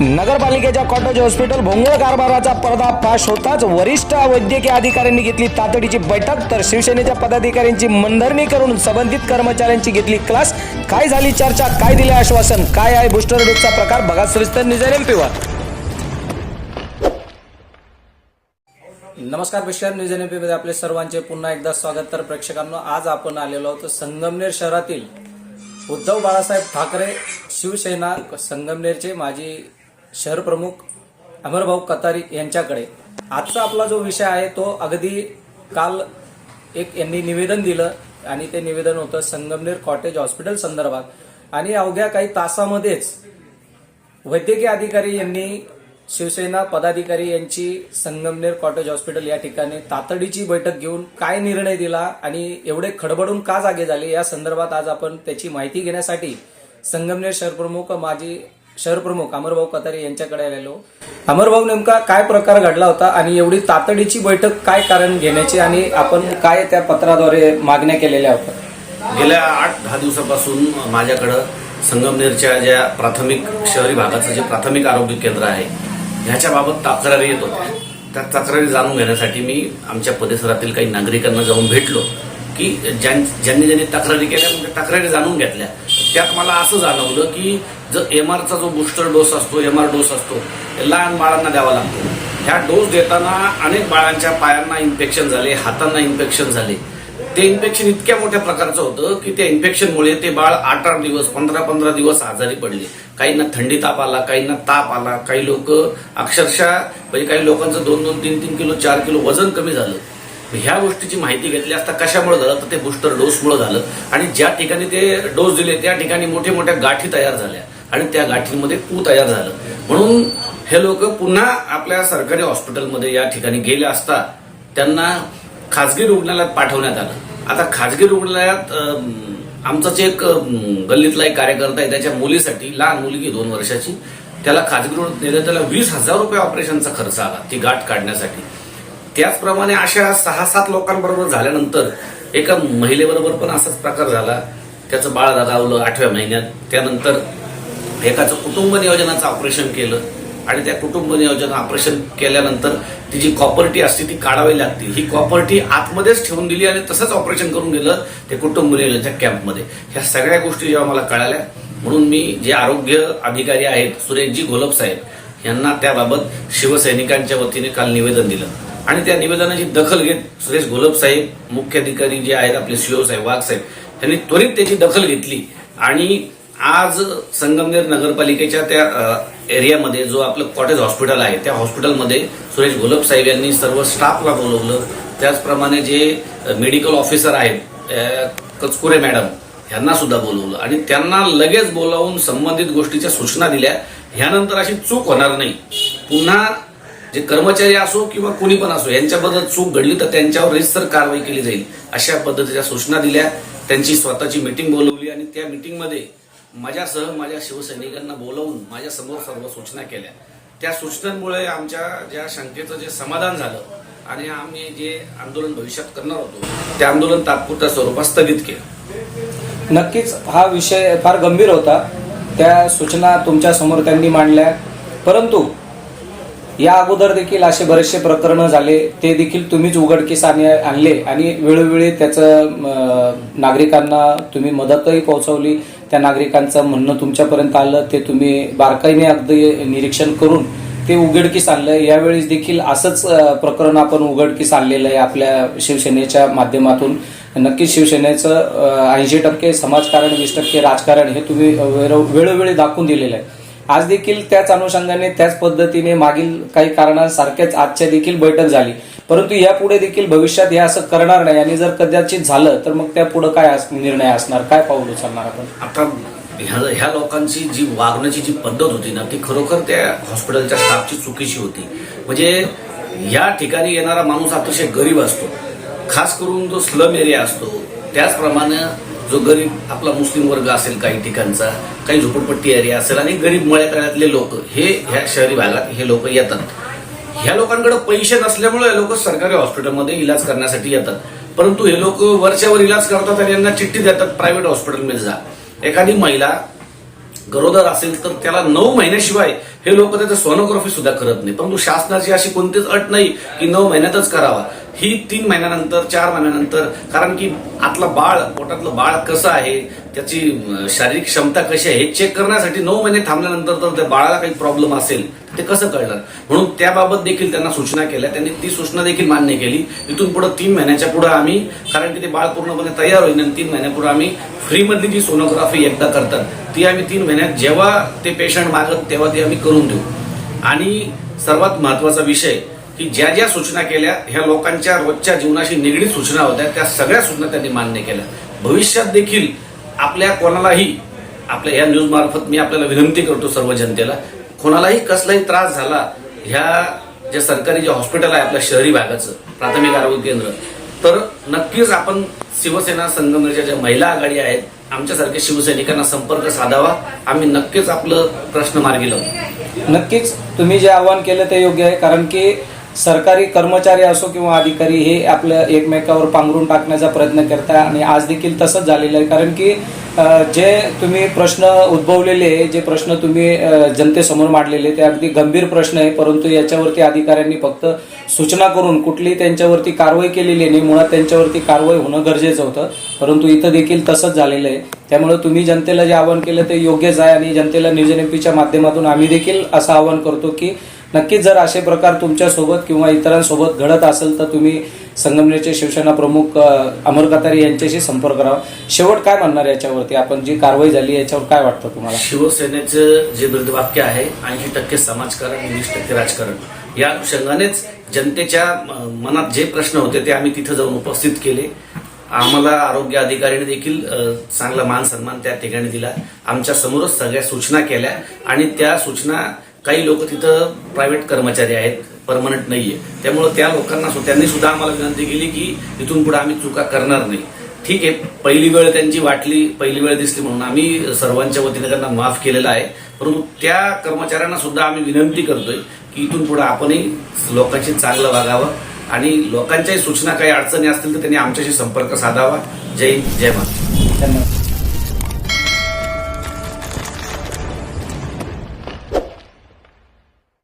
नगरपालिकेच्या cottage hospital भोंगळ कारभाराचा पर्दाफाश होताच वरिष्ठ वैद्यकीय अधिकाऱ्यांनी घेतली तातडीची बैठक. तर शिवसेनेच्या पदाधिकाऱ्यांची मनधरणी करून संबंधित कर्मचाऱ्यांची घेतली क्लास. काय झाली चर्चा? काय दिले आश्वासन? काय आहे बुस्टर डोसचा प्रकार? बघा सविस्तर निजर एमपीवर नमस्कार विश्वास न्यूज एनमध्ये आपले सर्वांचे पुन्हा एकदा स्वागत. तर प्रेक्षकांना आज आपण आलेलो आहोत संगमनेर शहरातील उद्धव बाळासाहेब ठाकरे शिवसेना संगमनेरचे माजी शहर प्रमुख अमरभाऊ कतारी यांच्याकडे. आजचा आपला जो विषय आहे तो अगदी काल एक यांनी निवेदन दिलं आणि ते निवेदन होतं संगमनेर कॉटेज हॉस्पिटल संदर्भात. आणि अवघ्या काही तासामध्येच वैद्यकीय अधिकारी यांनी शिवसेना पदाधिकारी यांची संगमनेर कॉटेज हॉस्पिटल या ठिकाणी तातडीची बैठक घेऊन काय निर्णय दिला आणि एवढे खडबडून का जागे झाले या संदर्भात आज आपण त्याची माहिती घेण्यासाठी संगमनेर शहरप्रमुख माजी शहरप्रमुख अमरभाऊ कतारे यांच्याकडे आलेलो. अमरभाऊ नेमका काय प्रकार घडला होता आणि एवढी तातडीची बैठक काय कारण घेण्याची आणि आपण काय त्या पत्राद्वारे मागण्या केलेल्या होत्या? गेल्या आठ दहा दिवसापासून माझ्याकडं संगमनेरच्या ज्या प्राथमिक शहरी भागाचं जे प्राथमिक आरोग्य केंद्र आहे ह्याच्याबाबत तक्रारी येत होत्या. त्या तक्रारी जाणून घेण्यासाठी मी आमच्या परिसरातील काही नागरिकांना जाऊन भेटलो. की ज्यां ज्यांनी ज्यांनी तक्रारी केल्या म्हणजे तक्रारी जाणून घेतल्या. त्यात मला असं जाणवलं की जो एम आरचा जो बुस्टर डोस असतो एम आर डोस असतो लहान बाळांना द्यावा लागतो. ह्या डोस देताना अनेक बाळांच्या पायांना इन्फेक्शन झाले हातांना इन्फेक्शन झाले. ते इन्फेक्शन इतक्या मोठ्या प्रकारचं होतं की त्या इन्फेक्शनमुळे ते बाळ आठ आठ दिवस पंधरा पंधरा दिवस आजारी पडले. काहींना थंडी ताप आला काहींना ताप आला काही लोक अक्षरशः म्हणजे काही लोकांचं दोन दोन तीन तीन किलो चार किलो वजन कमी झालं. ह्या गोष्टीची माहिती घेतली असता कशामुळे झालं? तर ते बुस्टर डोसमुळे झालं. आणि ज्या ठिकाणी ते डोस दिले त्या ठिकाणी मोठ्या मोठ्या गाठी तयार झाल्या. आणि त्या गाठींमध्ये पू तयार झालं. म्हणून हे लोक पुन्हा आपल्या सरकारी हॉस्पिटलमध्ये या ठिकाणी गेले असता त्यांना खाजगी रुग्णालयात पाठवण्यात आलं. आता खाजगी रुग्णालयात अम, आमचाच एक गल्लीतला एक कार्यकर्ता आहे त्याच्या मुलीसाठी लहान मुलगी दोन वर्षाची त्याला खाजगी रुग्णालयात नेलं त्याला वीस हजार रुपये ऑपरेशनचा खर्च आला ती गाठ काढण्यासाठी. त्याचप्रमाणे अशा सहा सात लोकांबरोबर झाल्यानंतर एका महिलेबरोबर पण असाच प्रकार झाला. त्याचं बाळ दादावलं आठव्या महिन्यात. त्यानंतर एकाचं कुटुंब नियोजनाचं ऑपरेशन केलं. आणि त्या कुटुंब नियोजन ऑपरेशन केल्यानंतर ती जी कॉपर्टी असते ती काढावी लागते. ही कॉपर्टी आतमध्येच ठेवून दिली आणि तसंच ऑपरेशन करून गेलं ते कुटुंब नियोजनाच्या कॅम्पमध्ये. ह्या सगळ्या गोष्टी जेव्हा मला कळाल्या म्हणून मी जे आरोग्य अधिकारी आहेत सुरेशजी घोलप साहेब यांना त्याबाबत शिवसैनिकांच्या वतीने काल निवेदन दिलं. आणि त्या निवेदनाची दखल घेत सुरेश गोलप साहेब मुख्य अधिकारी जे आहेत आपले सीओ साहेब वाघ साहेब यांनी त्वरित त्याची दखल घेतली. आणि आज संगमनेर नगरपालिकेच्या त्या एरियामध्ये जो आपलं कॉटेज हॉस्पिटल आहे त्या हॉस्पिटलमध्ये सुरेश गोलप साहेब यांनी सर्व स्टाफला बोलवलं. त्याचप्रमाणे जे मेडिकल ऑफिसर आहेत कचकुरे मॅडम यांना सुद्धा बोलवलं. आणि त्यांना लगेच बोलावून संबंधित गोष्टीच्या सूचना दिल्या. ह्यानंतर अशी चूक होणार नाही. पुन्हा जे कर्मचारी असो किंवा कोणी पण असो यांच्याबद्दल चूक घडली तर त्यांच्यावर रजिस्टर कारवाई केली जाईल. अशा पद्धतीच्या सूचना दिल्या. त्यांची स्वतःची मिटिंग बोलवली आणि त्या मिटिंगमध्ये माझ्यासह माझ्या शिवसैनिकांना बोलावून माझ्यासमोर सर्व सूचना केल्या. त्या सूचनांमुळे आमच्या ज्या शंकेचं जे समाधान झालं आणि आम्ही जे आंदोलन भविष्यात करणार होतो ते आंदोलन तात्पुरत्या स्वरूपात स्थगित केलं. नक्कीच हा विषय फार गंभीर होता. त्या सूचना तुमच्यासमोर त्यांनी मांडल्या. परंतु या अगोदर देखील असे बरेचसे प्रकरण झाले. ते देखील तुम्हीच उघडकीस आणले आणि वेळोवेळी त्याचं नागरिकांना तुम्ही मदतही पोहोचवली. त्या नागरिकांचं म्हणणं तुमच्यापर्यंत आलं ते तुम्ही बारकाईने अगदी निरीक्षण करून ते उघडकीस आणलं. यावेळेस देखील असंच प्रकरण आपण उघडकीस आणलेलं आहे आपल्या शिवसेनेच्या माध्यमातून. नक्कीच शिवसेनेचं ऐंशी टक्के समाजकारण वीस टक्के राजकारण हे तुम्ही वेळोवेळी दाखवून दिलेलं आहे. आज देखील त्याच अनुषंगाने त्याच पद्धतीने मागील काही कारणांसारख्याच आजच्या देखील बैठक झाली. परंतु यापुढे देखील भविष्यात हे असं करणार नाही. आणि जर कदाचित झालं तर मग त्या पुढे काय निर्णय असणार? काय पाऊल उचलणार आपण? आता ह्या ह्या लोकांची जी वागण्याची जी पद्धत होती ना ती खरोखर त्या हॉस्पिटलच्या स्टाफची चुकीची होती. म्हणजे या ठिकाणी येणारा माणूस अतिशय गरीब असतो. खास करून जो स्लम एरिया असतो त्याचप्रमाणे जो गरीब आपला मुस्लिम वर्ग असेल काही ठिकाणचा काही झोपडपट्टी एरिया असेल आणि गरीब मळ्यातल्यातले लोक हे ह्या शहरी भागात हे लोक येतात. ह्या लोकांकडे पैसे नसल्यामुळे लोक सरकारी हॉस्पिटलमध्ये इलाज करण्यासाठी येतात. परंतु हे लोक वरच्यावर इलाज करतात आणि यांना चिठ्ठी देतात प्रायव्हेट हॉस्पिटलमध्ये जा. एखादी महिला गरोदर असेल तर त्याला नऊ महिन्याशिवाय हे लोक त्याचं सोनोग्राफी सुद्धा करत नाही. परंतु शासनाची अशी कोणतीच अट नाही की नऊ महिन्यातच करावा. ही तीन महिन्यानंतर चार महिन्यानंतर कारण की आतलं बाळ पोटातलं बाळ कसं आहे त्याची शारीरिक क्षमता कशी आहे हे चेक करण्यासाठी नऊ महिने थांबल्यानंतर तर त्या बाळाला काही प्रॉब्लेम असेल ते कसं कळणार? म्हणून त्याबाबत देखील त्यांना सूचना केल्या. त्यांनी ती सूचना देखील मान्य केली. इथून पुढे तीन महिन्याच्या पुढे आम्ही कारण की ते बाळ पूर्णपणे तयार होईल आणि तीन महिन्यापुढे आम्ही फ्रीमधली जी सोनोग्राफी एकदा करतात ती आम्ही तीन महिन्यात जेव्हा ते पेशंट मागत तेव्हा ती आम्ही करून देऊ. आणि सर्वात महत्त्वाचा विषय की ज्या ज्या सूचना केल्या ह्या लोकांच्या रोजच्या जीवनाशी निगडीत सूचना होत्या त्या सगळ्या सूचना त्यांनी मान्य केल्या. भविष्यात देखील आपल्या कोणालाही आपल्या या न्यूज मार्फत मी आपल्याला विनंती करतो सर्व जनतेला कोणालाही कसलाही त्रास झाला ह्या जे सरकारी जे हॉस्पिटल आहे आपल्या शहरी भागाचं प्राथमिक आरोग्य केंद्र तर नक्कीच आपण शिवसेना संगमनेरच्या ज्या महिला आघाडी आहेत आमच्यासारख्या शिवसैनिकांना संपर्क साधावा आम्ही नक्कीच आपलं प्रश्न मार्गी लावू. नक्कीच तुम्ही जे आवाहन केलं ते योग्य आहे कारण की सरकारी कर्मचारी असो किंवा अधिकारी हे आपल्या एकमेकावर पांघरून टाकण्याचा प्रयत्न करतात आणि आज देखील तसंच झालेलं आहे. कारण की जे तुम्ही प्रश्न उद्भवलेले जे प्रश्न तुम्ही जनतेसमोर मांडलेले ते अगदी गंभीर प्रश्न आहे. परंतु याच्यावरती अधिकाऱ्यांनी फक्त सूचना करून कुठलीही त्यांच्यावरती कारवाई केलेली नाही मुळात त्यांच्यावरती कारवाई होणं गरजेचं होतं. परंतु इथं देखील तसंच झालेलं आहे. त्यामुळे तुम्ही जनतेला जे आवाहन केलं ते योग्यच आहे आणि जनतेला न्यूज एनपीच्या माध्यमातून आम्ही देखील असं आवाहन करतो की नक्कीच जर असे प्रकार तुमच्यासोबत किंवा इतरांसोबत घडत असेल तर तुम्ही संगमनेरचे शिवसेना प्रमुख अमर कतारी यांच्याशी संपर्क करावा शेवट काय म्हणणार याच्यावरती? आपण जी कारवाई झाली याच्यावर काय वाटतं तुम्हाला? शिवसेनेचं जे वृद्धवाक्य आहे ऐंशी टक्के समाजकारण वीस टक्के राजकारण. या अनुषंगानेच जनतेच्या मनात जे प्रश्न होते ते आम्ही तिथं जाऊन उपस्थित केले. आम्हाला आरोग्य अधिकाऱ्याने देखील चांगला मान सन्मान त्या ठिकाणी दिला. आमच्या समोरच सगळ्या सूचना केल्या आणि त्या सूचना काही लोक तिथं प्रायव्हेट कर्मचारी आहेत परमनंट नाहीये. त्यामुळे त्या लोकांना त्यांनी सुद्धा आम्हाला विनंती केली की इथून पुढे आम्ही चुका करणार नाही. ठीक आहे पहिली वेळ त्यांची वाटली पहिली वेळ दिसली म्हणून आम्ही सर्वांच्या वतीने त्यांना माफ केलेला आहे. परंतु त्या कर्मचाऱ्यांना सुद्धा आम्ही विनंती करतोय की इथून पुढे आपणही लोकांशी चांगलं वागावं आणि लोकांच्याही सूचना काही अडचणी असतील तर त्यांनी आमच्याशी संपर्क साधावा. जय हिंद, जय महाराष्ट्र. धन्यवाद.